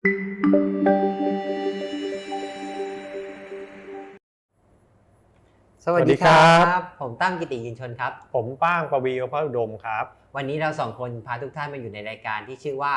สวัสดีคสวัสดีครัรับ ผมตั้มกิติยินชนครับ ผมป้างประวีโอภาอุดมครับ วันนี้เราสองคนพาทุกท่านมาอยู่ในรายการที่ชื่อว่า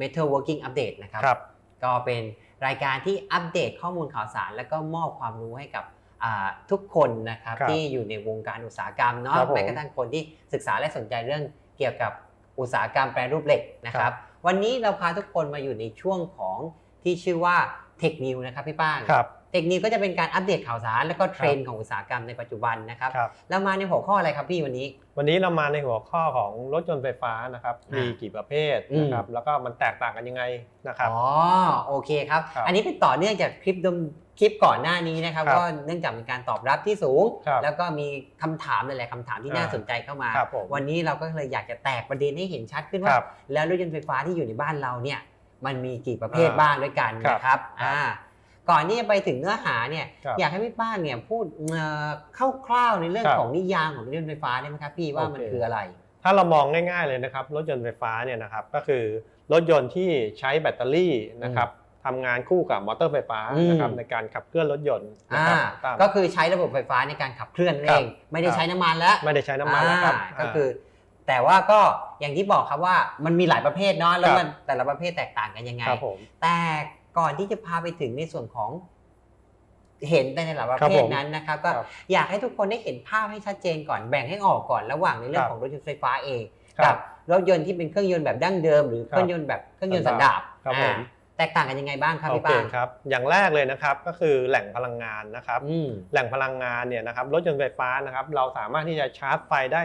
Metal Working Update นะครับครับก็เป็นรายการที่อัปเดตข้อมูลข่าวสาร แล้วก็มอบความรู้ให้กับอ่าทุกคนนะครับครับที่อยู่ในวงการอุตสาหกรรมเนาะครับผมแม้กระทั่งคนที่ศึกษาและสนใจเรื่องเกี่ยวกับอุตสาหกรรมแปรรูปเหล็กนะคครัรับบ วันนี้เราพาทุกคนมาอยู่ในช่วงของที่ชื่อว่าเทคนิวนะครับพี่ป้างครับ เทคนิวก็จะเป็นการอัปเดตข่าวสาร แล้วก็เทรนด์ของอุตสาหกรรมในปัจจุบันนะครับครับแล้วมาในหัวข้ออะไรครับพี่วันนี้ วันนี้เรามาในหัวข้อของรถยนต์ไฟฟ้านะครับอ่ามีมีกี่ประเภทอืมนะครับแล้วก็มันแตกต่างกันยังไงนะครับอ๋อโอเคครับครับอันนี้เป็นต่อเนื่องจากคลิปเดิมคลิปก่อนหน้านี้นะครับครับก็เนื่องจากมีการตอบรับที่สูงครับแล้วก็มีคำถามหลายๆคำถามที่น่าอ่าสนใจเข้ามาครับผมวันนี้เราก็เลยอยากจะแตกประเด็นให้เห็นชัดขึ้นคว่ารับแล้วรถยนต์ไฟฟ้าที่อยู่ในบ้านเราเนี่ยมันมีกี่ประเภทอ่าบ้างด้วยกันครับนะครับครับอ่า ก่อนที่จะไปถึงเนื้อหาเนี่ยครับอยากให้พี่ป้านเนี่ยพูดเอ่อคร่าวๆในเรื่องครับ ของนิยามของรถยนต์ไฟฟ้าได้ไหมครับพี่ว่ามันโอเคคืออะไร ถ้าเรามองง่ายๆเลยนะครับรถยนต์ไฟฟ้าเนี่ยนะครับก็คือรถยนต์ที่ใช้แบตเตอรี่นะครับทำงานคู่กับมอเตอร์ไฟฟ้าอืมนะครับในการขับเคลื่อนรถยนต์นะอ่าครับตาม ก็คือใช้ระบบไฟฟ้าในการขับเคลื่อนนั่นครัเอบงไม่ได้ครับ ใช้น้ำมันแล้ว ไม่ได้ใช้น้ำมันแล้วครับอ่าก็คือ แต่ว่าก็อย่างที่บอกครับว่ามันมีหลายประเภทเนาะแล้วมันแต่ละประเภทแตกต่างกันยังไงครับผม แต่ ก่อนที่จะพาไปถึงในส่วนของเห็นในหลายประครับเภผทมนั้นนะครับก็ครับอยากให้ทุกคนได้เห็นภาพให้ชัดเจนก่อนแบ่งให้ออกก่อนระหว่างในเรื่องครับของรถยนต์ไฟฟ้าเองครักับรถยนต์ที่เป็นเครื่องยนต์แบบดั้งเดิม หรือเครื่องยนต์แบบเครื่องยนต์สันดาปครับอ่าผมแตกต่างกันยังไงบ้างครับโอพี่เคป้างครับอย่างแรกเลยนะครับก็คือแหล่งพลังงานนะครับอืมแหล่งพลังงานเนี่ยนะครับรถยนต์ไฟฟ้านะครับเราสามารถที่จะชาร์จไฟได้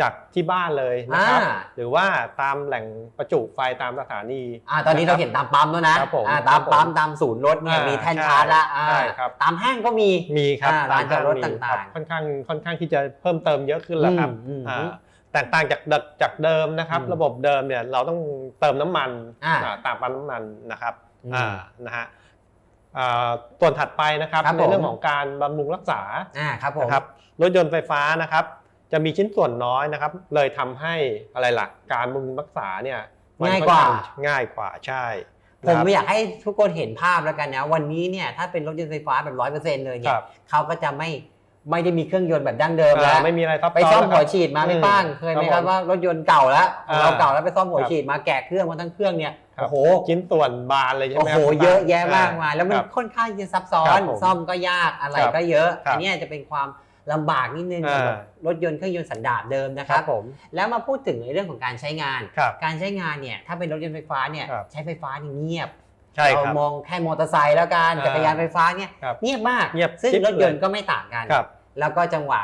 จากที่บ้านเลยนะครับ อ่า หรือว่าตามแหล่งประจุไฟตามสถานี อ่าตอนนี้เราเห็นตามปั๊มแล้วนะครับผมอ่าตามครับผมปั๊มตามศูนย์รถเนี่ยอ่ามีมีแท่นใช่ชาร์จละอ่าใช่ครับ ตามห้างก็มี มีครับอ่าร้านจอดรถมีต่างๆครับค่อนข้างค่อนข้างที่จะเพิ่มเติมเยอะขึ้นแล้วครับอืมอืม อ่าแตกต่างจากเดิมจากเดิมนะครับ อืมระบบเดิมเนี่ยเราต้องเติมน้ำมันอ่าอ่าตามปั๊มน้ำมันนะครับอืมอ่านะฮะอ่าส่วนถัดไปนะครับครับในผม เรื่องของการบำรุงรักษาอ่าครับผม นะครับรถยนต์ไฟฟ้านะครับ จะมีชิ้นส่วนน้อยนะครับ เลยทำให้อะไรล่ะ การบำรุงรักษาเนี่ยมันง่ายกว่าค่อนข้งง่ายกว่าใช่ผมนะครับอยากให้ทุกคนเห็นภาพแล้วกันนะ วันนี้เนี่ยถ้าเป็นรถยนต์ไฟฟ้าแบบร้อยเปอร์เซ็นต์เลยเนี่คยรับเขาก็จะไม่ไม่ได้มีเครื่องยนต์แบบดั้งเดิมแล้วอ่าไม่มีอะไรซับซ้อนไปซ่อมแล้วหัวครับฉีดมาไม่อืมป้างเคยไหมคครัรับบผมว่ารถยนต์เก่าแล้วของเราอ่าเก่าแล้วไปซ่อมหัวครับฉีดมาแกะเครื่องมาทั้งเครื่องเนี่ยครับโอ้โหชิ้นส่วนบานเลยใช่โอ้ไหมโหครับเยอะแยะมากมายแล้วมันครับค่อนข้างจะซับซ้อครันบผมซ่อมก็ยากอะไรครับก็เยอะครับอันเนี้ยจะเป็นความ ลำบากนิดนึงอ่าสำหรับรถยนต์เครื่องยนต์สันดาปเดิมนะคครัรับบผมแล้วมาพูดถึงในเรื่องของการใช้งานครับการใช้งานเนี่ยถ้าเป็นรถยนต์ไฟฟ้าเนี่ยครับใช้ไฟฟ้านี่เงียบใช่คเรารับมองแค่มอเตอร์ไซค์แล้วกันอ่าจักรยานไฟฟ้าเนี่ยครับเงียบมากเงียบซึ่งจิ๊บรถยนต์เลยก็ไม่ต่างกันครับแล้วก็จังหวะ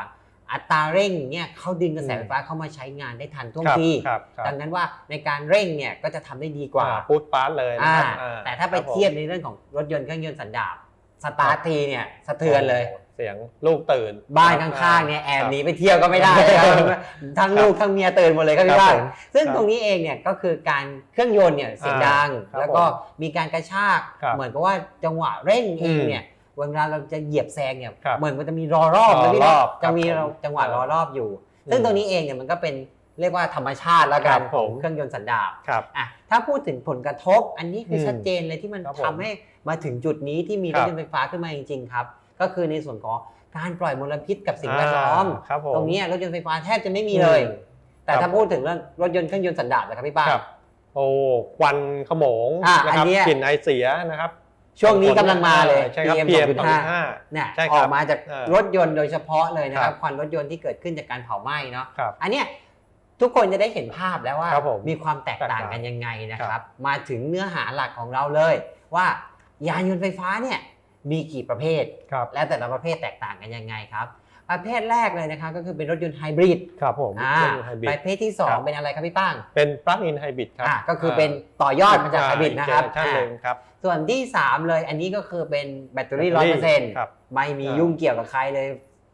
อัตราเร่งเนี่ยเขาดึงกระแสอืมไฟฟ้าเข้ามาใช้งานได้ทันท่วงครับทีครับครับดังนั้นว่าในการเร่งเนี่ยก็จะทำได้ดีกว่าอ่พูดปาร์ตเลยนะอ่าครับอ่แต่ถ้าไปครับผมเทียบในเรื่องของรถยนต์เครื่องยนต์สันดาปสตาร์ททีเนี่ยสะเทือนเลยโโห เสียงลูกตื่น บ้านข้างๆเนี่ยแอบครับหนีไปเที่ยวก็ไม่ได้นะครับทั้งลูกทั้งเมียตื่นหมดเลยครับพี่ครับบ้านผมซึ่งครับตรงนี้เองเนี่ยก็คือการเครื่องยนต์เนี่ยเสียงดังครับแล้วก็มีการกระชากครับเหมือนกับว่าจังหวะเร่งเองอืมเนี่ยเวลาเราจะเหยียบแซงเนี่ยครับเหมือนมันจะมีรอรอบรอนะพี่รนะอบจะมีครับเราผมจังหวะเออรอรอบอยู่ ซึ่งอืมตรงนี้เองเนี่ยมันก็เป็นเรียกว่าธรรมชาติแล้วกันครับขผองมเครื่องยนต์สันดาปครับอะถ้าพูดถึงผลกระทบ อันนี้คืออมชัดเจนเลยที่มันครับผมทำให้มาถึงจุดนี้ที่มีครรัถบยนต์ไฟฟ้าขึ้นมาจริงๆครับ ก็คือในส่วนของการปล่อยมลพิษกับสิ่งแวดล้อมาครับผม ตรงเนี้ยรถยนต์ไฟฟ้าแทบจะไม่มีเลย อืม แต่ครัถ้าบพูดถึงเรื่องรถยนต์เครื่องยนต์สันดาปนะครับพี่ป้า ครับ โอ้ควันขโมงอะนะครัอันเนี้ย กลิ่นไอเสียนะครับช่วงนี้กำลังมาเลย ใช่ครับ PM PM 2.5เนี่ยใช่อครับอกมาจากเออรถยนต์โดยเฉพาะเลยนะคครัรับบ ควันรถยนต์ที่เกิดขึ้นจากการเผาไหม้เนาะ ครับ อันเนี้ยทุกคนจะได้เห็นภาพแล้วว่าครับผมมีความแตกต่างแตกต่างกันยังไงนะคครัรับบมาถึงเนื้อหาหลักของเราเลย ว่ายานยนต์ไฟฟ้าเนี่ย มีกี่ประเภทครับและแต่ละประเภทแตกต่างกันยังไงครับ ประเภทแรกเลยนะครับก็คือเป็นรถยนต์ไฮบริดครับผมอ่าเป็นไฮบริปดระเภทที่สอคงรับเป็นอะไรครับพี่ป้าง เป็นปลั๊กอินไฮบริดครับอ่าก็คือเป็นต่อยอดมาจากไฮบริดนะครับใช่เลยครับ ส่วนที่ 3 เลยอันนี้ก็คือเป็นแบตเตอรี่ร้อยเปอร์เซ็นต์ครับไม่มีอ่ายุ่ยุ่งเกี่ยวกับใครเลย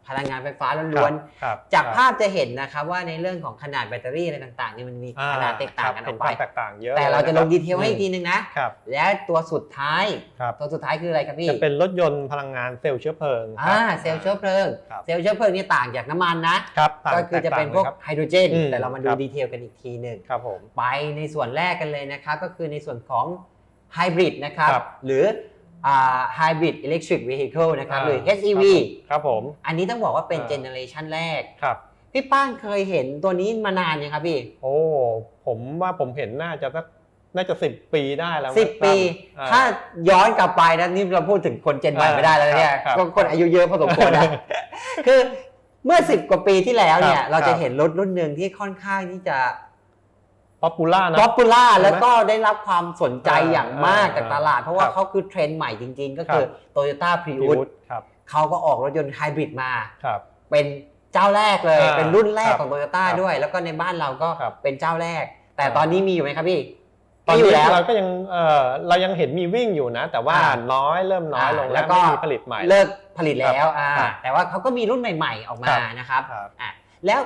พลังงานไฟฟ้าล้วนครับๆจากครับภาพจะเห็นนะครับว่าในเรื่องของขนาดแบตเตอรี่อะไรต่างๆนี่มันมีอ่ขนาดแตกต่างกันอเห็อนกคไปวามแตกต่างเยอะแต่เราจะลงดีเทลให้อีกทีทีนึงนะ ครับและตัวสุดท้ายครับตัวสุดท้ายคืออะไรครับพี่จะเป็นรถยนต์พลังงานเซลล์เชื้อเพลิงครับ อ่าเซลล์เชื้อเพลิงครับ เซลล์เชื้อเพลิงนี่ต่างจากน้ำมันนะ ครับต่างก็คือจะเป็นพวกแตต่างลยไฮโดรเจน อืมแต่เรามาดูครับ ดีเทลกันอีกทีหนึ่งครับผม ไปในส่วนแรกกันเลยนะครับ ก็คือในส่วนของไฮบริดนะครับ ครับหรือ อ่าไฮบริดอิเล็กทริกวี i ิเคิลนะครับอ่าหรือ HEV ครับผม อันนี้ต้องบอกว่าเป็นอ่าเจเนอเรชันแรกครับพี่ป้านเคยเห็นตัวนี้มานานยังครับพี่ โอ้ ผมว่าผมเห็นน่าจะสักน่าจะสิบปีได้แล้วสิบครับปีอ่ถ้าย้อนกลับไปนะนี่เราพูดถึงคนเจนใหม่ไม่ได้แล้วเนี่ยครับก็คนอายุเยอะพอสมควรนะคือเมื่อสิบกว่าปีที่แล้วเนี่ยครับเราจะครับเห็นรถรุ่นหนึ่งที่ค่อนข้างที่จะ ป๊อปปูล่านะ ป๊อปปูล่าใช่ไหมแล้วก็ได้รับความสนใจอ่าอย่างมากอ่าจากตลาด เพราะว่าครับเขาคือเทรนด์ใหม่จริง ๆ ก็คือครับ Toyota พี Prius วุฒครับเขาก็ออกรถยนต์ไฮบริดมาครับเป็นเจ้าแรกเลยอ่าเป็นรุ่นแรกครับของ Toyota ครับด้วย แล้วก็ในบ้านเราก็ครับเป็นเจ้าแรก แต่อ่าตอนนี้มีอยู่ไหมครับพี่ตอนมีอยู่นี้แล้วเราก็ยังเออเรายังเห็นมีวิ่งอยู่นะ แต่ว่าอ่าน้อยเริ่มน้อยลงอ่าแล้แล้ววก็ไม่มีผลิตใหม่ เลิกผลิตแล้วครับอ่าครับแต่ว่าเขาก็มีรุ่นใหม่ ๆออกมาครับนะครับครับอะแล้ว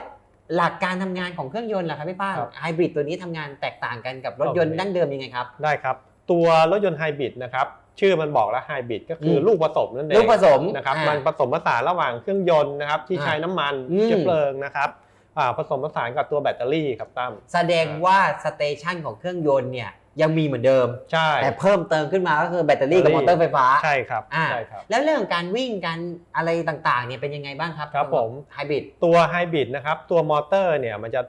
หลักการทำงานของเครื่องยนต์ล่ะครับพี่ป้างครับไฮบริดตัวนี้ทำงานแตกต่างกันกับรถยนต์โอเคดั้งเดิมยังไงครับ ได้ครับ ตัวรถยนต์ไฮบริดนะครับชื่อมันบอกแล้วไฮบริดก็คืออมลูกผสมนั่นเองลูกผสมนะครับอ่ามันผสมผสานระหว่างเครื่องยนต์นะครับที่อ่าใช้น้ำมันอืมเชื้อเพลิงนะครับอ่าผสมผสานกับตัวแบตเตอรี่ครับตั้มแสดงว่าสเตชันของเครื่องยนต์เนี่ย ยังมีเหมือนเดิม ใช่ แต่เพิ่มเติมขึ้นมาก็คือแบตเตอรี่กับมอเตอร์ไฟฟ้าใช่ครับอ่าใช่ครับ แล้วเรื่องของการวิ่งการอะไรต่างๆเนี่ยเป็นยังไงบ้างครับครับผมไฮบริดตัวไฮบริดนะครับตัวมอเตอร์เนี่ยมันจะ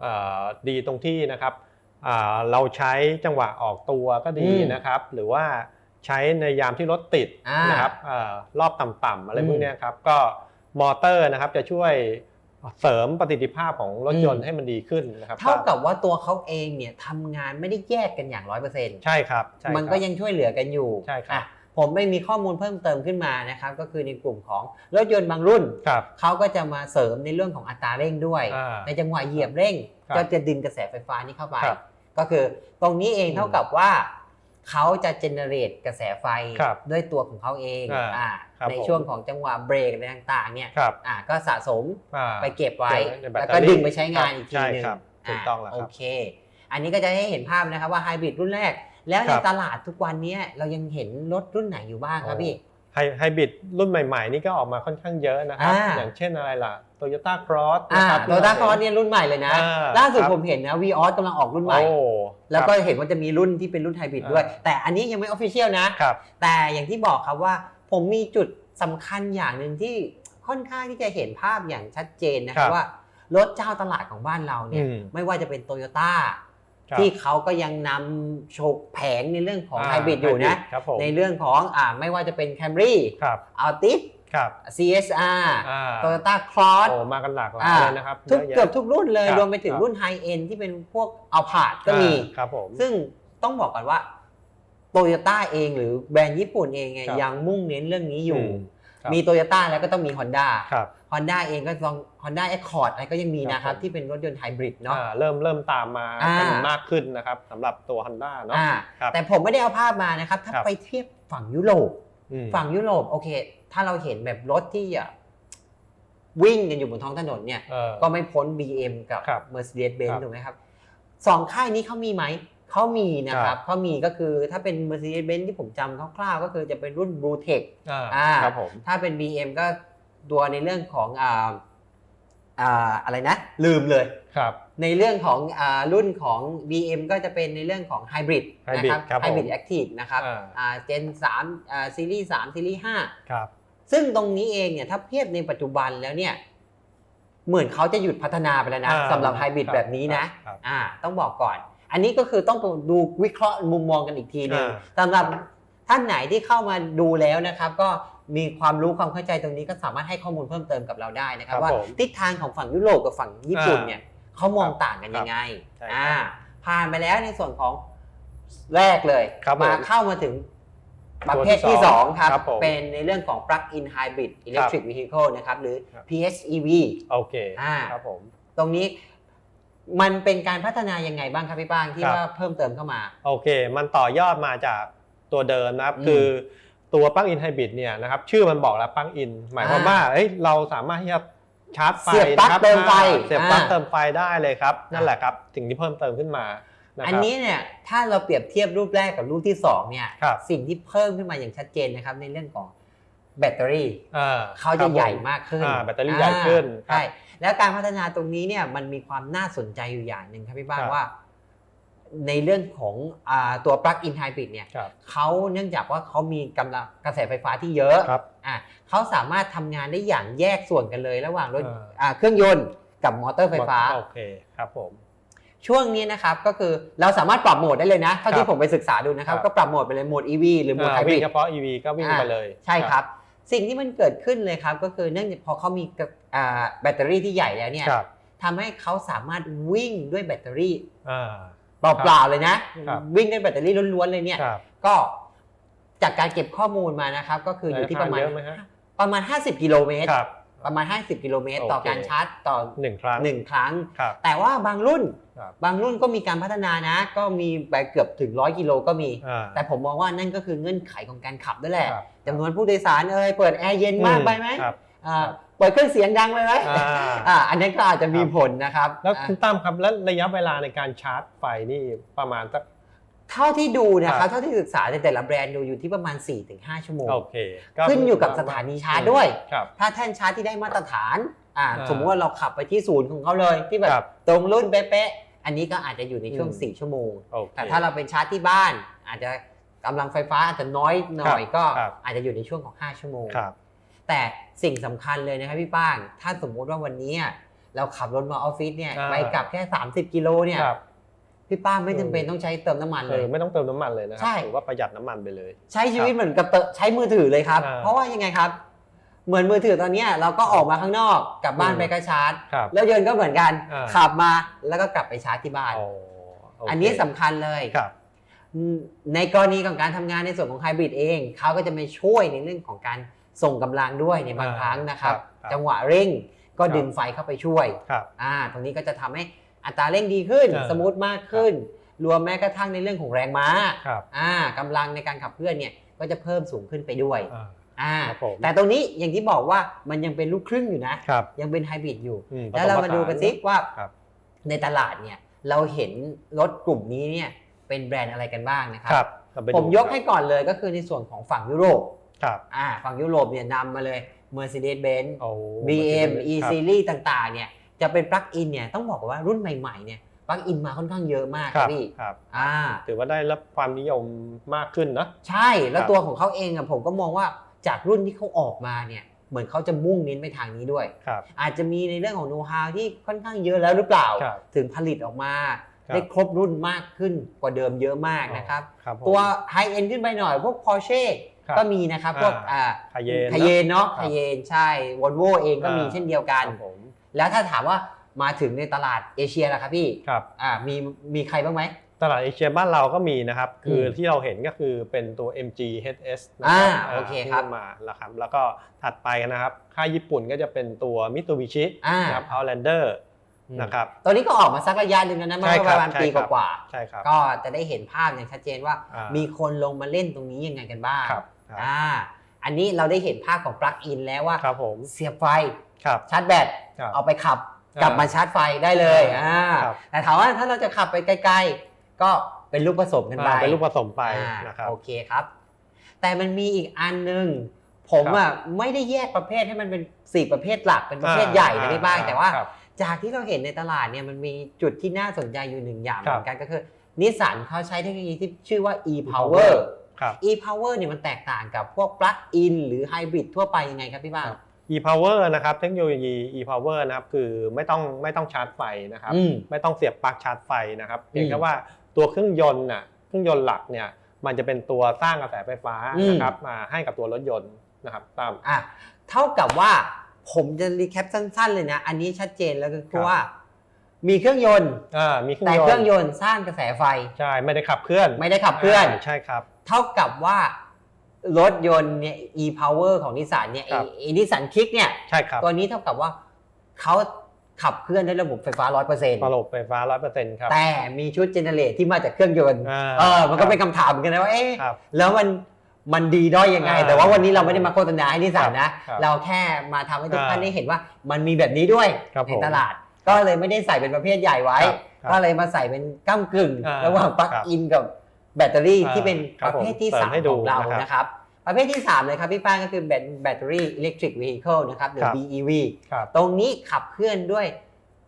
เอ่อดีตรงที่นะครับอ่าเราใช้จังหวะออกตัวก็ดีอืมนะครับ หรือว่าใช้ในยามที่รถติดอ่านนะครับเอ่อรอบต่ำๆอะไรอืมพวกเนี้ยครับก็มอเตอร์นะครับจะช่วย เสริมประสิทธิภาพของรถยนอืต์มให้มันดีขึ้นนะครับเท่ากับว่าตัวเขาเองเนี่ยทำงานไม่ได้แยกกันอย่างร้อยเปอร์เซ็นต์ใช่ครับใช่ครับมันก็ยังช่วยเหลือกันอยู่ใช่ครับอะผมไม่มีข้อมูลเพิ่มเติมขึ้นมานะครับ ก็คือในกลุ่มของรถยนต์บางรุ่นครับเขาก็จะมาเสริมในเรื่องของอัตราเร่งด้วยอ่าในจังหวะเหยียบเร่งครับก็จะดึงกระแสไฟฟ้านี้เข้าไปครับก็คือตรงนี้เองอืมเท่ากับว่า เขาจะเจเนเรตกระแสไฟครับด้วยตัวของเขาเองอ่าอ่าครับ ในผมช่วงของจังหวะเบรกอะไรต่างๆเนี่ยครับอ่าก็สะสมอ่าไปเก็บไว้เก็บไว้ในแบตแล้วเตอรี่ก็ดึงไปใช้งานอีกทีใช่หนึงครับถูกต้องแล้วครับโอเค อันนี้ก็จะให้เห็นภาพนะครับว่าไฮบริดรุ่นแรก แล้วคในรับตลาดทุกวันเนี้ยเรายังเห็นรถรุ่นไหนอยู่บ้างครับพี่ไฮไฮบริดรุ่นใหม่ๆ นี่ก็ออกมาค่อนข้างเยอะนะครับอ่าอย่างเช่นอะไรล่ะ Toyota Cross อ่านะครับโตต้าคอร์เนี่ยรุ่นใหม่เลยนะอ่าล่าสุดครับผมเห็นนะวีออสกำลังออกรุ่นใหม่โอ้แล้วก็ครับเห็นว่าจะมีรุ่นที่เป็นรุ่นไฮบริดด้วยอ่าแต่อันนี้ยังไม่ออฟฟิเชียลนะครับแต่อย่างที่บอกครับว่า ผมมีจุดสำคัญอย่างหนึ่งที่ค่อนข้างที่จะเห็นภาพอย่างชัดเจนนะคครัรับบว่ารถเจ้าตลาดของบ้านเราเนี่ยอืมไม่ว่าจะเป็นโตโยต้าครับที่เขาก็ยังนำโชกแผงในเรื่องของาไฮบริดอยู่นะครับผมในเรื่องของอ่าไม่ว่าจะเป็น Camry ครับ Altis ครับ CSR อ่า Toyota Cross โอ้มากันหลากหลายอ่าเลยนะครับทุกยะแยะเกือบทุกรุ่นเลยครับรวมไปถึงครับรุ่นไฮเอ็นที่เป็นพวกอัลพาดก็มีอ่าครับผมซึ่งต้องบอกก่อนว่า โตโยต้าเองหรือแบรนด์ญี่ปุ่นเองไงครับยังมุ่งเน้นเรื่องนี้อยู่ อืมครับมีโตโยต้าแล้วก็ต้องมี Honda ครับ Honda เองก็ลอง Honda Accord อะไรก็ยังมีนะคครัรับบผม ที่เป็นรถยนต์ไฮบริดเนาะ อ่าเริ่มเริ่มตามมาอ่า กันมากขึ้นนะครับสำหรับตัว Honda เนาะ อ่าครับแต่ผมไม่ได้เอาภาพมานะครับ ถ้าครับ ไปเทียบฝั่งยุโรป อืม ฝั่งยุโรปโอเค ถ้าเราเห็นแบบรถที่อะวิ่งกันอยู่บนท้องถนนเนี่ย เออ ก็ไม่พ้น BM กับ ครับ Mercedes-Benz ครับ ถูกไหมครับสองค่ายนี้เขามีไหม เขามีนะคครัรับบเขามีก็คือถ้าเป็น Mercedes-Benz ที่ผมจำคร่าวๆ ก็คือจะเป็นรุ่น Blue Tech อ่าอ่าครับผมถ้าเป็น BM ก็ตัวในเรื่องของอ่าอ่าอะไรนะ ลืมเลยครับในเรื่องของอ่ารุ่นของ BM ก็จะเป็นในเรื่องของ Hybrid นะค Hybrid รับครับผม Hybrid Active นะครับอ่าอ่า Gen 3อ่าซีรีส์3ซีรีส์5ครับซึ่งตรงนี้เองเนี่ยถ้าเทียบในปัจจุบันแล้วเนี่ยเหมือนเขาจะหยุดพัฒนาไปแล้วนะอ่าสำหรับไฮบริดครับแบบนี้นะครับอ่าต้องบอกก่อน อันนี้ก็คือต้องไปดูวิเคราะห์มุมมองกันอีกทีหนึงอ่า สำหรับท่านไหนที่เข้ามาดูแล้วนะครับ ก็มีความรู้ความเข้าใจตรงนี้ก็สามารถให้ข้อมูลเพิ่มเติมกับเราได้นะครับ ครับว่าผมทิศทางของฝั่งยุโรปกับฝั่งญี่ปุ่นเนี่ยเขามองต่างกันยังไงใช่ครับอ่าผ่านไปแล้วในส่วนของแรกเลยครับผมมาเข้ามาถึงประเภทตัวที่ที่สอง2ครับ ครับผมเป็นในเรื่องของ plug-in hybrid electric vehicle นะครับหรือ ครับ PHEV โอเคอ่า ครับผม ตรงนี้ มันเป็นการพัฒนายังไงบ้างครับพี่ป้างที่ครับ ว่าเพิ่มเติมเข้ามา โอเค มันต่อยอดมาจากตัวเดิมนะครับ อืมคือตัวปลั๊กอินไฮบริดเนี่ยนะครับ ชื่อมันบอกแล้วปลั๊กอิน หมายความอ่าว่าเอ้ยเราสามารถที่จะชาร์จไฟเสียบปลั๊กนะครับเติมไฟอ่าเสียบปลั๊กอ่า เติมไฟได้เลยครับ นั่นอ่าแหละครับสิ่งที่เพิ่มเติมขึ้นมาะครับอันนี้เนี่ยถ้าเราเปรียบเทียบรูปแรกกับรูปที่สองเนี่ยครับ สิ่งที่เพิ่มขึ้นมาอย่างชัดเจนนะครับในเรื่องของแบตเตอรี่อ่าเขาคจะรับผมใหญ่มากขึ้นอ่าแบตเตอรี่ใหญ่ขึ้นอ่าใช่ แล้วการพัฒนาตรงนี้เนี่ยมันมีความน่าสนใจอยู่อย่างหนึ่งครับพี่บ้างครับว่า ในเรื่องของอาตัว plug-in hybrid เนี่ยครับเขาเนื่องจากว่าเขามีกำลังกระแสไฟฟ้าที่เยอะครับอะเขาสามารถทำงานได้อย่างแยกส่วนกันเลย ระหว่างรถอ่าอ่าเครื่องยนต์กับมอเตอร์ไฟฟ้าโอเคครับผมช่วงนี้นะครับก็คือเราสามารถปรับโหมดได้เลยนะเท่าครัที่บผมไปศึกษาดูนะครับครับ ก็ปรับโหมดไปเลยโหมด EV หรือโหมดอ่าไฮบวิ่ริงดเฉพาะ EV ก็วิ่งไปเลย ใช่ครับ สิ่งที่มันเกิดขึ้นเลยครับ ก็คือเนื่องจากพอเขามีกระอ่าแบตเตอรี่ที่ใหญ่แล้วเนี่ยครับทำให้เขาสามารถวิ่งด้วยแบตเตอรี่อ่าเปล่าๆเลยนะครับวิ่งด้วยแบตเตอรี่ล้วนๆเลยเนี่ยครับก็จากการเก็บข้อมูลมานะครับ ก็คืออยู่ที่ประมาณเยอะไหมฮะประมาณ 50 กิโลเมตรครับประมาณ 50 กิโลเมตรต่อโอเคการชาร์จต่อหนึ่งครั้งหนึ่งครั้งครับแต่ว่าบางรุ่นครั บบางรุ่นก็มีการพัฒนานะ ก็มีไปเกือบถึง100กิโลก็มีอ่าแต่ผมมองว่านั่นก็คือเงื่อนไขของการขับด้วยแหละครับจำนวนผู้โดยสารเอ่ยเปิดแอร์เย็นมากไปไหมครับอ่าเปิดเครื่องเสียงดังไปไหมอ่าอ่าอันนี้ก็อาจจะมีครับผลนะครับ แล้วอ่าคุณตั้มครับแล้วระยะเวลาในการชาร์จไฟนี่ประมาณสักเท่าที่ดูนะคครัรับบเท่าที่ศึกษาในแต่ละแบรนด์ดูอยู่ที่ประมาณ 4-5 ชั่วโมงโอเคขึ้นอยู่กับสถานีชาร์จด้วยครับถ้าแท่นชาร์จที่ได้มาตรฐาน อ่าอ่าสมมติว่าเราขับไปที่ศูนย์ของเขาเลยที่แบครับบตรงรุ่นเป๊ะๆอันนี้ก็อาจจะอยู่ในช่วงอืม4ชั่วโมงโอเคแต่ถ้าเราเป็นชาร์จที่บ้าน อาจจะกำลังไฟฟ้าอาจจะน้อยหน่อยครับก็ครับอาจจะอยู่ในช่วงของ 5 ชั่วโมงครับแต่สิ่งสำคัญเลยนะครับพี่ป้าง ถ้าสมมุติว่าวันนี้เราขับรถมาออฟฟิศเนี่ยอ่าไปกลับแค่ 30 กิโลเนี่ยครับพี่ป้างไม่จำเป็นเออต้องใช้เติมน้ำมันเลเอยอไม่ต้องเติมน้ำมันเลยนะครัใช่ถือว่าประหยัดน้ำมันไปเลย ใช้ชีวิตเหมือนกับเติมใช้มือถือเลยครับอ่าเพราะว่ายังไงครับ เหมือนมือถือตอนเนี้ยเราก็ออกมาข้างนอกกลับบ้านอืมไปก็ชาร์จครับแล้วยนต์ก็เหมือนกันอ่าขับมาแล้วก็กลับไปชาร์จที่บ้านโอ้โเคอันนี้สำคัญเลยครับอืมในกรณีของการทำงานในส่วนของไฮบริดเองเขาก็จะมาช่วยในเรื่องของการส่งกำลังด้วยในบางอ่าครั้งนะครับครับครับ จังหวะเร่งก็ครับดึงไฟเข้าไปช่วยครับอ่าตรงนี้ก็จะทำให้อัตราเร่งดีขึ้นอ่าสมูทมากขึ้น รวมแม้กระทั่งในเรื่องของแรงม้าครับอ่ากำลังในการขับเคลื่อนเนี่ยก็จะเพิ่มสูงขึ้นไปด้วย อ่าอ่าครับผมแต่ตรงนี้อย่างที่บอกว่ามันยังเป็นลูกครึ่งอยู่นะครับยังเป็นไฮบริดอยู่อืแล้วเรามาดูกันซิว่าครับในตลาดเนี่ยเราเห็นรถกลุ่มนี้เนี่ยเป็นแบรนด์อะไรกันบ้างนะครัครับเราไปดูผมยกให้ก่อนเลยก็คือในส่วนของฝั่งยุโรปครับอ่าฝั่งยุโรปเนี่ยนำมาเลย Mercedes-Benz โอ้ BM E ครับ Series ต่างๆเนี่ยจะเป็นปลั๊กอินเนี่ยต้องบอกว่ารุ่นใหม่ๆเนี่ยปลั๊กอินมาค่อนข้างเยอะมากครับพี่ครับอ่าถือว่าได้รับความนิยมมากขึ้นนะใช่แล้วครับตัวของเขาเองอะผมก็มองว่า จากรุ่นที่เขาออกมาเนี่ยเหมือนเขาจะมุ่งเน้นไปทางนี้ด้วยครับอาจจะมีในเรื่องของโน้ตฮาวที่ค่อนข้างเยอะแล้วหรือเปล่าครับถึงผลิตออกมาครับได้ครบรุ่นมากขึ้นกว่าเดิมเยอะมากนะครับครับผมตัวไฮเอ็นขึ้นไปหน่อย พวก Porsche ครับก็มีนะครับพวกอ่าอ่าคาเยนคาเยนเนาะครับคาเยนใช่วอลโวเองก็มีอ่าเช่นเดียวกันครับผมแล้วถ้าถามว่ามาถึงในตลาดเอเชียล่ะครับพี่ครับอ่ามีมีใครบ้างไหม ตลาดเอเชียบ้านเราก็มีนะครับ คืออมที่เราเห็นก็คือเป็นตัว MG HS นะครับอ่าโอเคครับ ที่มาแล้วครับ แล้วก็ถัดไปนะครับค่ายญี่ปุ่นก็จะเป็นตัว Mitsubishi อ่านะครับ Outlander นะครับตัวนี้ก็ออกมาสักระยะหนึ่งแล้วนะเมื่ใช่อคปรับระมาณใช่ปีครับกว่าใช่ครับ ๆก็จะได้เห็นภาพอย่างชัดเจนว่า อ่ามีคนลงมาเล่นตรงนี้ยังไงกันบ้างครับครับ อ่าอันนี้เราได้เห็นภาพของปลั๊กอินแล้วว่า ครับผมเสียบไฟครับ ชาร์จแบตครับเอาไปขับอ่ากลับมาชาร์จไฟได้เลยอ่าอ่าครับ แต่ถามว่าถ้าเราจะขับไปไกลๆ ก็เป็นลูกผสมกันไปอ่าเป็นลูกผสมไปอ่านะครับ โอเคครับ แต่มันมีอีกอันหนึ่งผมครับอะไม่ได้แยกประเภทให้มันเป็นสี่ประเภทหลักเป็นประเภทใหญ่นะพี่บ้างแต่ว่า ครับ จากที่เราเห็นในตลาดเนี่ยมันมีจุดที่น่าสนใจอยู่หนึ่งอย่างคเหรับมือนกันก็คือนิสสันเขาใช้เทคโนโลยีที่ชื่อว่า e-power ครับ e-power เนี่ยมันแตกต่างกับพวก plug-in หรือ hybrid ทั่วไปยังไงครับพี่บ้าง ครับ e-power นะครับเทคโนโลยี e-power นะครับคือไม่ต้องไม่ต้องชาร์จไฟนะครับ อืม ไม่ต้องเสียบปลั๊กชาร์จไฟนะครับ เพียงอืแค่มว่า ตัวเครื่องยนต์น่ะเครื่องยนต์หลักเนี่ยมันจะเป็นตัวสร้างกระแสไฟฟ้าอืมนะครับมาให้กับตัวรถยนต์นะครับตามอะเท่ากับว่าผมจะรีแคปสั้นๆเลยนะ อันนี้ชัดเจนแล้วก็ครัคือบว่า มีเครื่องยนต์อ่ามีเครื่องแต่ยนต์เครื่องยนต์สร้างกระแสไฟใช่ไม่ได้ขับเคลื่อน ไม่ได้ขับเคลื่อนาใช่ครับ เท่ากับว่ารถยนต์เนี่ย e-power ของนิสสันเนี่ยครับไอ้นิสสันคิกเนี่ยใช่ครับตัวนี้เท่ากับว่าเขา ขับเคลื่อนด้วยระบบไฟฟ้า 100%ระบบไฟฟ้า 100%ครับ แต่มีชุดเจเนเรตที่มาจากเครื่องยนต์อ่าเออมันก็เป็นครับคำถามเหมือนกันนะว่าเอ๊ะครับแล้วมันมันดีด้อยยังไงอ่าแต่ว่าวันนี้เราไม่ได้มาโฆษณาให้นิสสันนะครับเราแค่มาทำให้ทุกท่านอ่าได้เห็นว่ามันมีแบบนี้ด้วยครับในผมตลาด ก็เลยไม่ได้ใส่เป็นประเภทใหญ่ไว้ครับครับก็เลยมาใส่เป็นก้ากึ่งอ่าระหว่างปลั๊กครับอินกับแบตเตอรี่อ่าที่เป็นครัปบระเภทที่ผมเสริมสามให้ดูของเรานะครับนะครับ ประเภทที่สามเลยครับพี่ป้านก็คือแบตแบตเตอรี่ electric vehicle นะครับหรือครับ BEV ครับตรงนี้ขับเคลื่อนด้วย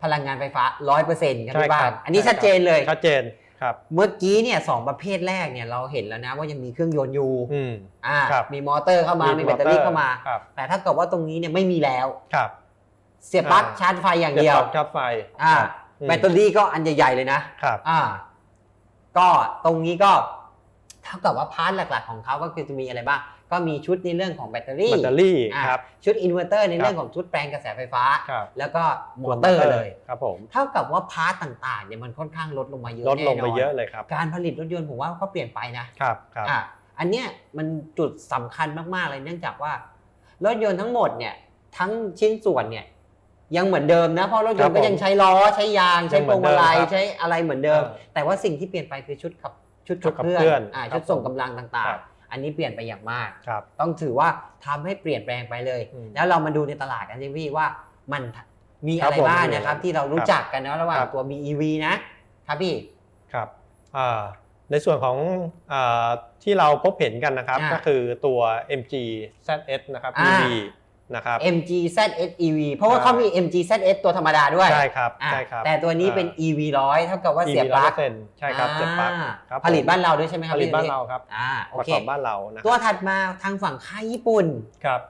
พลังงานไฟฟ้า 100%ครับใช่พี่ป้าครันบอันนี้ใช่ครับชัดเจนเลยชัดเจนคครับเมื่อกี้เนี่ยสองประเภทแรกเนี่ยเราเห็นแล้วนะว่ายังมีเครื่องยนต์อยู่อืมอ่าครับมีมอเตอร์เข้ามามีแบตเตอรี่เข้ามาครับแต่ถ้าเกิดว่าตรงนี้เนี่ยไม่มีแล้วครับ เสียบปลั๊กอ่าชาร์จไฟอย่างเดียวชาร์จไฟอ่าครับมแบตเตอรี่ก็อันใหญ่ๆเลยนะครับอ่าก็ตรงนี้ก็ เท่ากับว่าพาร์ทหลักๆของเขาก็คือจะมีอะไรบ้าง ก็มีชุดในเรื่องของแบตเตอรี่แบตเตอรี่อ่าครับชุดอินเวอร์เตอร์ในครับเรื่องของชุดแปลงกระแสไฟฟ้าครับแล้วก็มอเตอร์เลยครับผมเท่ากับว่าพาร์ตต่างๆเนี่ยมันค่อนข้างลดลงมาเยอะลดลงไปแน่นนเยอะเลยครับการผลิตรถยนต์ผมว่าก็เปลี่ยนไปนะครับครับอะอันเนี้ยมันจุดสำคัญมากๆเลยเนื่องจากว่ารถยนต์ทั้งหมดเนี่ยทั้งชิ้นส่วนเนี่ยยังเหมือนเดิมนะเพราะรถยนต์ก็ยังใช้ล้อใช้ยาง ใช้พวงมาลัยใช้อะไรเหมือนเดิม แต่ว่าสิ่งที่เปลี่ยนไปคือชุดขับ ชุดขับเคลื่อนอ่าชุดส่งกำลังต่างๆอันนี้เปลี่ยนไปอย่างมาก ครับ ต้องถือว่าทำให้เปลี่ยนแปลงไปเลย อืมแล้วเรามาดูในตลาดกันสิพี่ว่ามันมีครัอะบไรผมบ้างมีนะครับ ที่เรารู้จักกันนะระหว่างครับ ตัว BEV นะครับพี่ ครับอ่าในส่วนของอาที่เราพบเห็นกันนะครับอ่าก็คือตัว MG ZS นะครับ อ่า EV นะครับ MG ZS EV เพราะว่าใช่เขามี MG ZS ตัวธรรมดาด้วย ใช่ครับอะใช่ครับ แต่ตัวนี้เป็น EV ร้อยเท่ากับว่าเสียบปลั๊ก100%ใช่ครับเสียบปลั๊กอ่าครับผลิตผมบ้านเราด้วยใช่ไหมคผรับลิตพี่บ้านเราครับอ่าโอประเคกอบบ้านเรานะตัวถัดมาทางฝั่งค่ายญี่ปุ่นครับ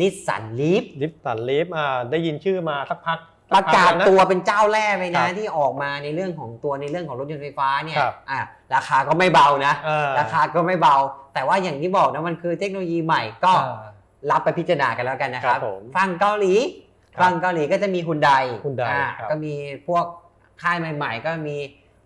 นิสสันลีฟลิฟตันลิฟอ่าได้ยินชื่อมาสักพักประกาศสัพัแล้นะตัวเป็นเจ้าแรกเลยคนะรับที่ออกมาในเรื่องของตัวในเรื่องของรถยนต์ไฟฟ้าเนี่ยครับอะราคาก็ไม่เบานะอ่ราคาก็ไม่เบา แต่ว่าอย่างที่บอกนะมันคือเทคโนโลยีใหม่ก็อ่า รับไปพิจารณากันแล้วกันนะครับครับผมฝั่งเกาหลีครับฝั่งเกาหลีก็จะมีฮุนได Hyundai อ่าครับก็มีพวกค่ายใหม่ ๆ ก็มี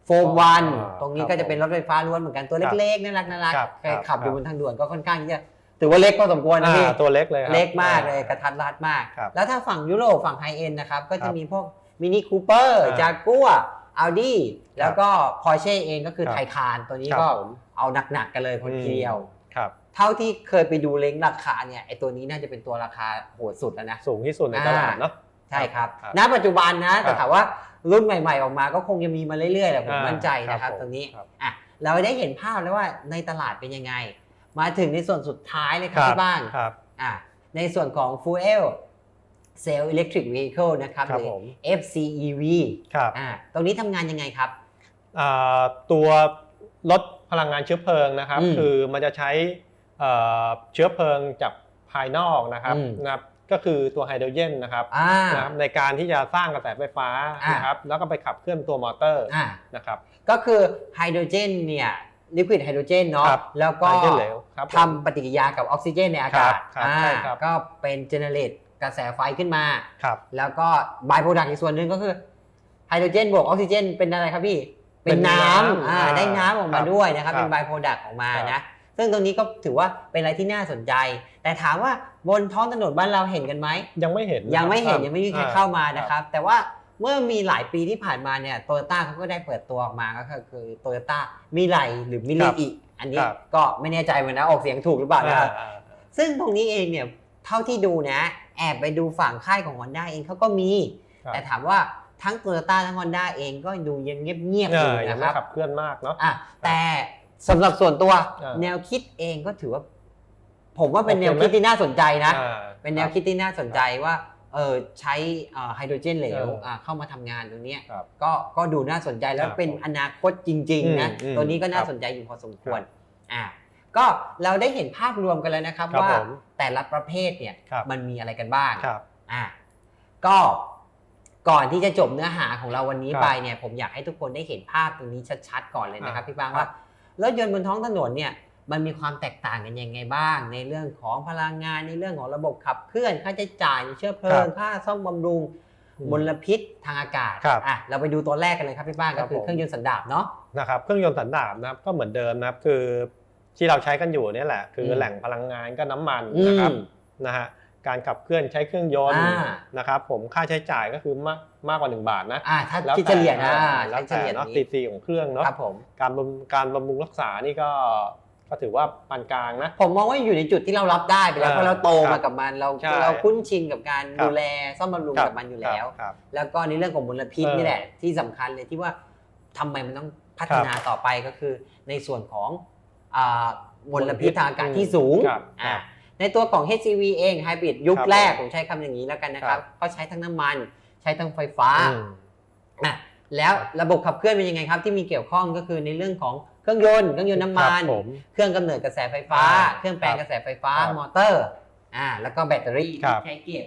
โฟมวันอ่าตรงนี้ครับก็จะเป็นรถไฟฟ้าล้วนเหมือนกันตัวครับเล็กๆน่ารักน่ารักครับใครขับครับ อยู่บนทางด่วนก็ค่อนข้างที่จะถือว่าเล็กพอสมควรนะพี่อ่าตัวเล็กเลยครับ เล็กมากเลยกระทัดรัดมาก ครับแล้วถ้าฝั่งยุโรปฝั่งไฮเอ็นนะครับ ก็คจะรับมีพวกมินิคูเปอร์อ่าจากัวอัลดี้แล้วก็พอร์เช่เองก็คือครับไทคานตัวนี้ครับก็ผมเอาหนักๆกันเลยคนทีเดียว ครับเท่าที่เคยไปดูเล้งราคาเนี่ยไอตัวนี้น่าจะเป็นตัวราคาโหดสุดแล้วนะ สูงที่สุดในตลาดเนาะใช่ครับครับณปัจจุบันนะ แต่ครับถามว่ารุ่นใหม่ ๆ ออกมาก็คงจะมีมาเรื่อยๆแหละผมอ่ามั่นใจนะคครัรับบผมตรงนี้ครับอะเราได้เห็นภาพแล้วว่าในตลาดเป็นยังไง มาถึงในส่วนสุดท้ายเลยครับพี่บ้างครับอะในส่วนของ Fuel Cell Electric Vehicle นะครับครัหบรือผม FCEV ครับอ่าตรงนี้ทำงานยังไงครับอ่าตัวลด พลังงานเชื้อเพลิงนะครับอืมคือมันจะใช้เอ่อเชื้อเพลิงจากภายนอกนะครับอืมนะครับก็คือตัวไฮโดรเจนนะครับอ่านะครับ ในการที่จะสร้างกระแสไฟฟ้าอ่านนะครับแล้วก็ไปขับเคลื่อนตัวมอเตอร์อ่านะครับก็คือไฮโดรเจนเนี่ยลิควิดไฮโดรเจนเนาะครับแล้วก็ไฮโดรเจนเหลวครับผมทำปฏิกิริยากับออกซิเจนในอากาศครับครับอ่าใช่ครับก็เป็นเจเนเรตกระแสไฟขึ้นมาครับแล้วก็บายโปรดักต์อีกส่วนหนึ่งก็คือไฮโดรเจนบวกออกซิเจนเป็นอะไรครับพี่ เป็เป็นนน้น้ำำอ่าอ่าได้น้ำออกมาครับด้วยนะครับครับเป็นบายโปรดักต์ออกมาครับนะซึ่งตรงนี้ก็ถือว่าเป็นอะไรที่น่าสนใจ แต่ถามว่าบนท้องถนนบ้านเราเห็นกันไหมยังไม่เห็นยังไม่เห็นครับยังไม่มีใครอ่เข้ามานะครับ แต่ว่าเมื่อมีหลายปีที่ผ่านมาเนี่ยโตโยต้าเขาก็ได้เปิดตัวออกมาก็คือโตโยต้ามิไลหรือมิคลิรับอีอันนี้ครับก็ไม่แน่ใจเหมือนนะออกเสียงถูกหรือเปล่านะครับอ่าซึ่งตรงนี้เองเนี่ยเท่าที่ดูนะ แอบไปดูฝั่งค่ายของ Honda เองเขาก็มีครับแต่ถามว่า ทั้ง Toyota ทั้ง Honda เองก็ดูยังเงียบๆเออยู่อยังนะคไม่รับขับเคลื่อนมากเนาะ อะแต่สำหรับส่วนตัวอ่าแนวคิดเองก็ถือว่า ผมว่าเป็นโอเคแนวไหมคิดที่น่าสนใจนะ อ่า เป็นแนวคิดที่น่าสนใจว่าเออใช้ไฮโดรเจนเหลวเอออ่าเข้ามาทำงานตรงเนี้ยครับก็ก็ดูน่าสนใจแล้วครับเป็นอนาคตจริงๆนะอืมตัวนี้ก็น่าครับสนใจอยู่พอสมควรครับอ่าก็เราได้เห็นภาพรวมกันแล้วนะครับครับว่าผมแต่ละประเภทเนี่ยครับ มันมีอะไรกันบ้างครับ อ่าก็ ก่อนที่จะจบเนื้อหาของเราวันนี้ครับไปเนี่ยผมอยากให้ทุกคนได้เห็นภาพตรงนี้ชัดๆก่อนเลยนะครับอ่าพี่บางครับว่ารถยนต์บนท้องถนนเนี่ยมันมีความแตกต่างกันยังไงบ้าง ในเรื่องของพลังงานในเรื่องของระบบขับเคลื่อนค่าใช้จ่ายเชื้อเพลิงค่าซ่อมบำรุงอืมมลพิษทางอากาศครับอะเราไปดูตัวแรกกันเลยครับพี่บ้างครัก็บคือผมเครื่องยนต์สันดาปเนาะนะครับเครื่องยนต์สันดาปนะครับก็เหมือนเดิมนะครับคือที่เราใช้กันอยู่เนี่ยแหละ คืออมแหล่งพลังงานก็น้ำมันอืมนะครับนะฮะ การขับเคลื่อนใช้เครื่องยนต์อ่า นะครับผมค่าใช้จ่ายก็คือมากมากกว่า 1 บาทนะอ่าถ้าแล้วคิดเฉลี่ยนะแต่ใช้แล้วเฉแต่ลี่ยเนาะนี้ซีซีของเครื่องเนาะครับผม การบำการบำรุงรักษานี่ก็ก็ถือว่าปานกลางนะ ผมมองว่าอยู่ในจุดที่เรารับได้ไปแล้วอ่าเพราะเราโตครัมาบกับมันเราใช่เราคุ้นชินกับการครับ ดูแลซ่อมบำรุงครับกับมันอยู่แล้ว ครับ แล้วก็ในเรื่องของมลพิษเออนี่แหละที่สำคัญเลยที่ว่าทำไมมันต้องพัฒนาต่อไปก็คือ ในส่วนของอ่ามลพิษทางอากาศที่สูงครับอ่า ในตัวของ HCV เองไฮบริดยุคครับแรกผมผมใช้คำอย่างนี้แล้วกันนะครับครับก็ใช้ทั้งน้ำมันใช้ทั้งไฟฟ้าอืมอะแล้วระบบขับเคลื่อนเป็นยังไงครับ ที่มีเกี่ยวข้องก็คือในเรื่องของเครื่องยนต์เครื่องยนต์น้ำมันครับผมเครื่องกำเนิดกระแสไฟฟ้าอ่าเครื่องแปลงกระแสไฟฟ้าครับมอเตอร์อ่าแล้วก็แบตเตอรี่ครัที่บใช้เก็บ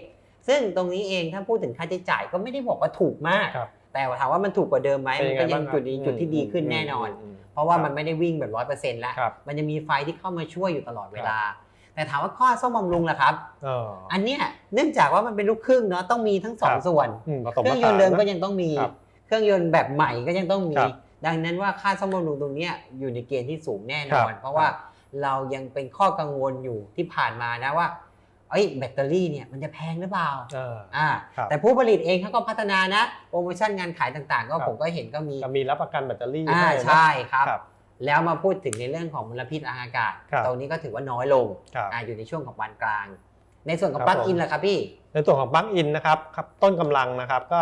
ซึ่งตรงนี้เองถ้าพูดถึงค่าใช้จ่ายก็ไม่ได้บอกว่าถูกมากครับแต่ถามว่ามันถูกกว่าเดิมไหมเป็นมันยังไงก็ยังบ้างครับจุดดีจุดที่ดีขึ้นแน่นอนมเพราะว่าครับมันไม่ได้วิ่งแบบร้อยเปอร์เซ็นต์แล้วครับมันจะมีไฟที่เข้ามาช่วยอยู่ตลอดเวลา แต่ถามว่าข้อซ่อมบำรุงล่ะครับเอออันเนี้ยเนื่องจากว่ามันเป็นลูกครึ่งเนาะต้องมีทั้งสองครับส่วนอืมผสมเครื่ผองยสานต์เดิมก็นะยังต้องมีครับเครื่องยนต์แบบใหม่ก็ยังต้องมีครับดังนั้นว่าค่าซ่อมบำรุงตรงเนี้ยอยู่ในเกณฑ์ที่สูงแน่นอนครับเพราะว่าเรายังเป็นข้อกังวลอยู่ที่ผ่านมานะว่าเอ้ยแบตเตอรี่เนี่ยมันจะแพงหรือเปล่าเอออ่าครับแต่ผู้ผลิตเองเขาก็พัฒนานะ โปรโมชั่นงานขายต่างๆ ก็ครับผมก็เห็นก็มีจะมีรับประกันแบตเตอรี่อ่าให้นะใช่ครับครับ แล้วมาพูดถึงในเรื่องของมลพิษทางอากาศ ครับตรงนี้ก็ถือว่าน้อยลงครับ อ่าอยู่ในช่วงของปานกลาง ในส่วนของครับปลั๊กผมอินล่ะครับพี่ ในส่วนของปลั๊กอินนะครับครับต้นกำลังนะครับก็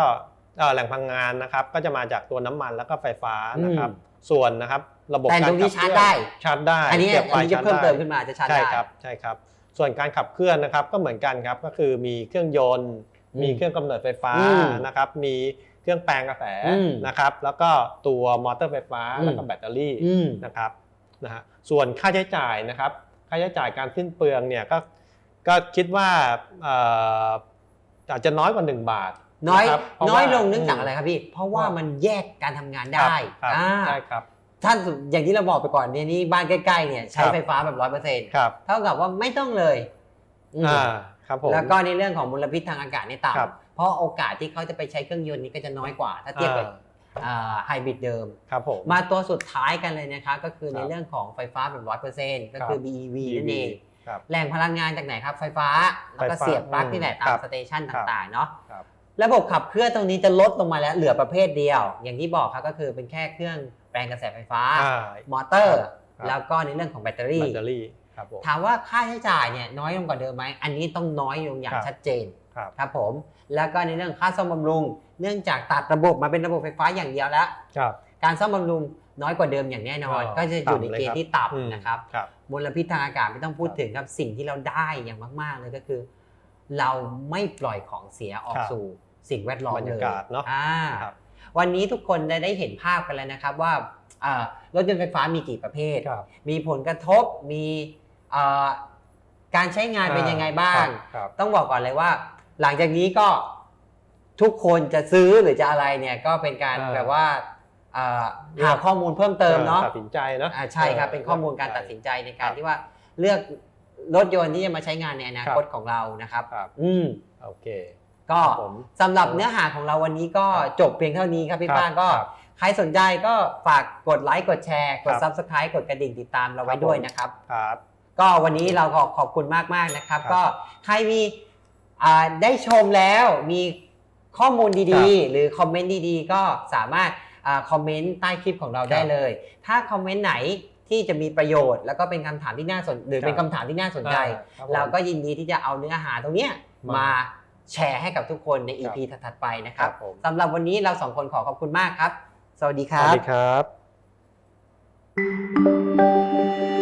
เอ่อแหล่งพลังงานนะครับ ก็จะมาจากตัวน้ำมันแล้วก็ไฟฟ้านะครับ อืมส่วนนะครับ ระบบแต่การตรงนี้ขับชาร์จเคลื่อนได้ ชาร์จได้อันนี้สียบไฟอันนี้จะชาร์จเพิ่มได้เติมขึ้นมาจะชาร์จใช่ได้ ครับใช่ครับ ส่วนการขับเคลื่อนนะครับก็เหมือนกันครับก็คือมีเครื่องยนต์ อืมมีเครื่องกำเนิดไฟฟ้าอืมนะครับ มี เครื่องแปลงกระแสอืมนะครับ แล้วก็ตัวมอเตอร์ไฟฟ้าอืมแล้วก็แบตเตอรี่อืมนะครับนะฮะส่วนค่าใช้จ่ายนะครับ ค่าใช้จ่ายการสิ้นเปลืองเนี่ยก็ก็คิดว่าเอ่ออาจจะน้อยกว่า 1 บาทน้อยะครับเพราะน้อยว่าลงเนื่องจากอะไรครับพี่ เพราะว่ามันแยกการทำงานครับได้ครับอ่าใช่ครับท่านอย่างที่เราบอกไปก่อนเนี่ยนี่บ้านใกล้ๆเนี่ยใช้ครับไฟฟ้าแบบร้อยเปอร์เซ็นต์ครับเท่ากับว่าไม่ต้องเลยอืมอ่าครับผมแล้วก็ในเรื่องของมลพิษทางอากาศนี่ครับต่ำ เพราะโอกาสที่เขาจะไปใช้เครื่องยนต์นี้ก็จะน้อยกว่า ถ้าเทียบกับไฮบริดเดิมครับผมมาตัวสุดท้ายกันเลยนะครับก็คือครับในเรื่องของไฟฟ้าแบบร้อยเปอร์เซ็นต์ก็ครับคือ BEV นั่นเองครับแหล่งพลังงานจากไหนครับไฟฟ้า แล้วก็ไฟฟ้าเสียบปลั๊กที่ไหนตาครัมบสเตชันครับต่างๆเนาะครับระบบขับเคลื่อนตรงนี้จะลดลงมาแล้วเหลือประเภทเดียว อย่างที่บอกครับก็คือเป็นแค่เครื่องแปลงกระแสไฟฟ้าอ่ามอเตอร์ครับแล้วก็ในเรื่องของแบตเตอแบรี่ตเตอรี่ครับผมถามว่าค่าใช้จ่ายเนี่ยน้อยลงกว่าเดิมไหมอันนี้ต้องน้อยลงอย่างครับชัดเจน ครับครับผม แล้วก็ในเรื่องค่าซ่อมบำรุง เนื่องจากตัดระบบมาเป็นระบบไฟฟ้าอย่างเดียวแล้ว ครับ การซ่อมบำรุงน้อยกว่าเดิมอย่างแน่นอนอ๋อก็จะอยู่ในเกณฑ์ที่อืมต่ำนะครับครับมลพิษทางอากาศไม่ต้องพูดถึงครับสิ่งที่เราได้อย่างมาก ๆ เลยก็คือ เราไม่ปล่อยของเสียออกครับสู่สิ่งแวดล้อมบรรเลยายกาศเนอะอ่าครับวันนี้ทุกคนได้ได้เห็นภาพกันแล้วนะครับว่าอ่ารถยนต์ไฟฟ้ามีกี่ประเภทครับมีผลกระทบมีอ่าการใช้งานเป็นยังไงบ้างครับต้องบอกก่อนเลยว่า หลังจากนี้ก็ทุกคนจะซื้อหรือจะอะไรเนี่ยก็เป็นการอ่าแบบว่าอ่าหาข้อมูลเพิ่มเติมเนาะตัดสินใจเนาะอ่าใช่ครับออเป็นข้อมูลการตัดสินใจในการครับที่ว่าเลือกรถยนต์ที่จะมาใช้งานในอนาคตครับของเรานะครับ ครับ อืมโอเค ก็ผมสำหรับเนื้อหาของเราวันนี้ก็ครับจบเพียงเท่านี้ครับพี่ครับป้านก็ครับใครสนใจก็ฝากกดไลค์กดแชร์ กด ครับ Subscribe กดกระดิ่งติดตามเราไว้ครับด้วยผมนะครับ ครับ ก็วันนี้เราขอขอบคุณมากๆนะครับ ครับก็ใครมี อ่าได้ชมแล้วมีข้อมูลครัดีบๆหรือคอมเมนต์ดีๆ ก็สามารถอาคอมเมนต์ใต้คลิปของเราครับได้เลย ถ้าคอมเมนต์ไหนที่จะมีประโยชน์ แล้วก็เป็นคำถามที่น่าสนหรือครับเป็นคำถามที่น่าสนใจ อ่าครับผม เราก็ยินดีที่จะเอาเนื้อหาตรงเนี้ยมามาแชร์ให้กับทุกคนในครับ EP ถัดๆไปนะครับครับผมสำหรับวันนี้เราสองคนขอขอบคุณมากครับ สวัสดีคสรัวัสบ ดีครับ